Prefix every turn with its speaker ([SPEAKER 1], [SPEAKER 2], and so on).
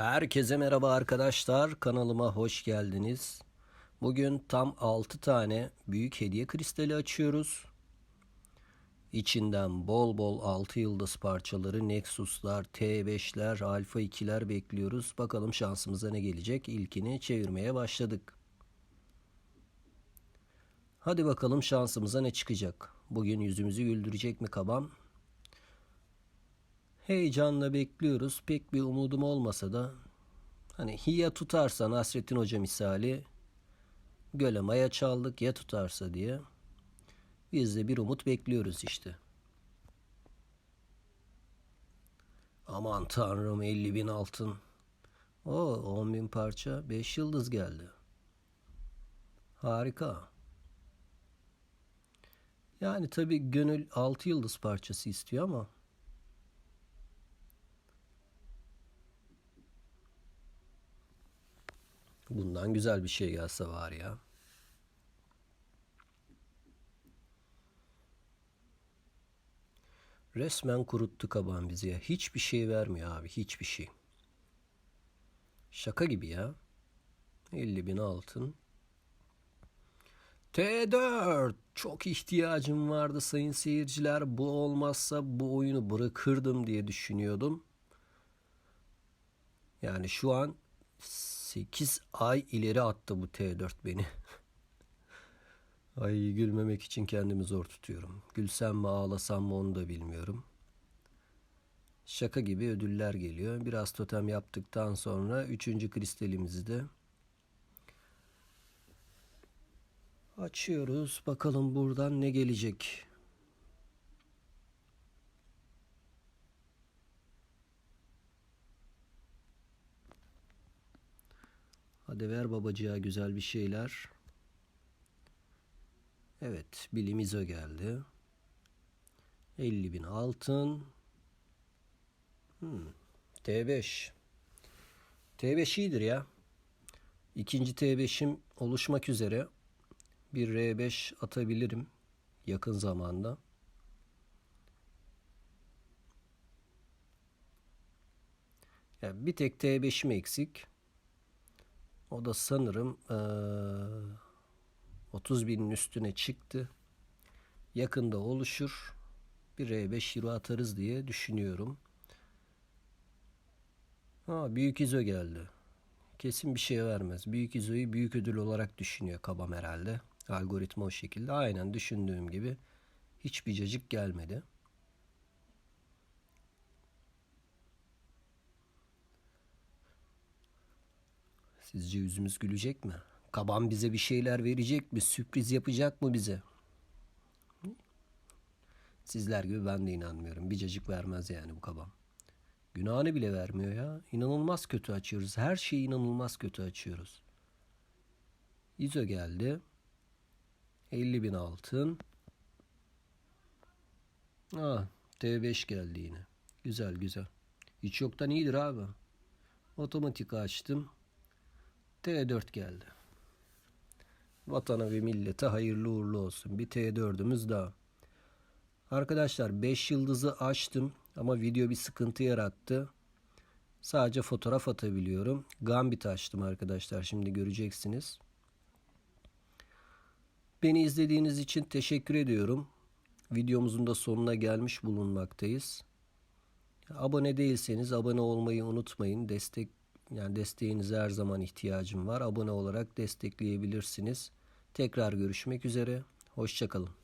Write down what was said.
[SPEAKER 1] Herkese merhaba arkadaşlar. Kanalıma hoş geldiniz. Bugün tam 6 tane büyük hediye kristali açıyoruz. İçinden bol bol 6 yıldız parçaları, Nexus'lar, T5'ler, Alfa 2'ler bekliyoruz. Bakalım şansımıza ne gelecek? İlkini çevirmeye başladık. Hadi bakalım şansımıza ne çıkacak? Bugün yüzümüzü güldürecek mi kabam? Heyecanla bekliyoruz. Pek bir umudum olmasa da hani ya tutarsa Nasrettin Hoca misali göle maya çaldık ya tutarsa diye biz de bir umut bekliyoruz işte. Aman tanrım 50 bin altın. O 10 bin parça 5 yıldız geldi. Harika. Yani tabi gönül 6 yıldız parçası istiyor ama Bundan güzel bir şey gelse var ya. Resmen kuruttu kaban bizi ya. Hiçbir şey vermiyor abi. Hiçbir şey. Şaka gibi ya. 50 bin altın. T4. Çok ihtiyacım vardı sayın seyirciler. Bu olmazsa bu oyunu bırakırdım diye düşünüyordum. Yani şu an 8 ay ileri attı bu T4 beni. Ay gülmemek için kendimi zor tutuyorum. Gülsem mi ağlasam mı onu da bilmiyorum. Şaka gibi ödüller geliyor. Biraz totem yaptıktan sonra üçüncü kristalimizi de açıyoruz. Bakalım buradan ne gelecek. Hadi ver babacığa güzel bir şeyler. Evet bilim izo geldi. 50 bin altın. Hmm. T5. T5 iyidir ya. İkinci T5'im oluşmak üzere. Bir R5 atabilirim yakın zamanda. Yani bir tek T5'im eksik. O da sanırım ee, 30 binin üstüne çıktı. Yakında oluşur. Bir R5 euro atarız diye düşünüyorum. Ha, büyük izo geldi. Kesin bir şey vermez. Büyük izoyu büyük ödül olarak düşünüyor kabam herhalde. Algoritma o şekilde. Aynen düşündüğüm gibi. Hiçbir cacık gelmedi. Sizce yüzümüz gülecek mi? Kaban bize bir şeyler verecek mi? Sürpriz yapacak mı bize? Sizler gibi ben de inanmıyorum. Bir cacık vermez yani bu kabam. Günahını bile vermiyor ya. İnanılmaz kötü açıyoruz. Her şeyi inanılmaz kötü açıyoruz. İzo geldi. 50 bin altın. Aa, T5 geldi yine. Güzel güzel. Hiç yoktan iyidir abi. Otomatik açtım. T4 geldi. Vatana ve millete hayırlı uğurlu olsun. Bir T4'ümüz daha. Arkadaşlar 5 yıldızı açtım ama video bir sıkıntı yarattı. Sadece fotoğraf atabiliyorum. Gambit açtım arkadaşlar. Şimdi göreceksiniz. Beni izlediğiniz için teşekkür ediyorum. Videomuzun da sonuna gelmiş bulunmaktayız. Abone değilseniz abone olmayı unutmayın. Destek yani desteğinize her zaman ihtiyacım var. Abone olarak destekleyebilirsiniz. Tekrar görüşmek üzere. Hoşçakalın.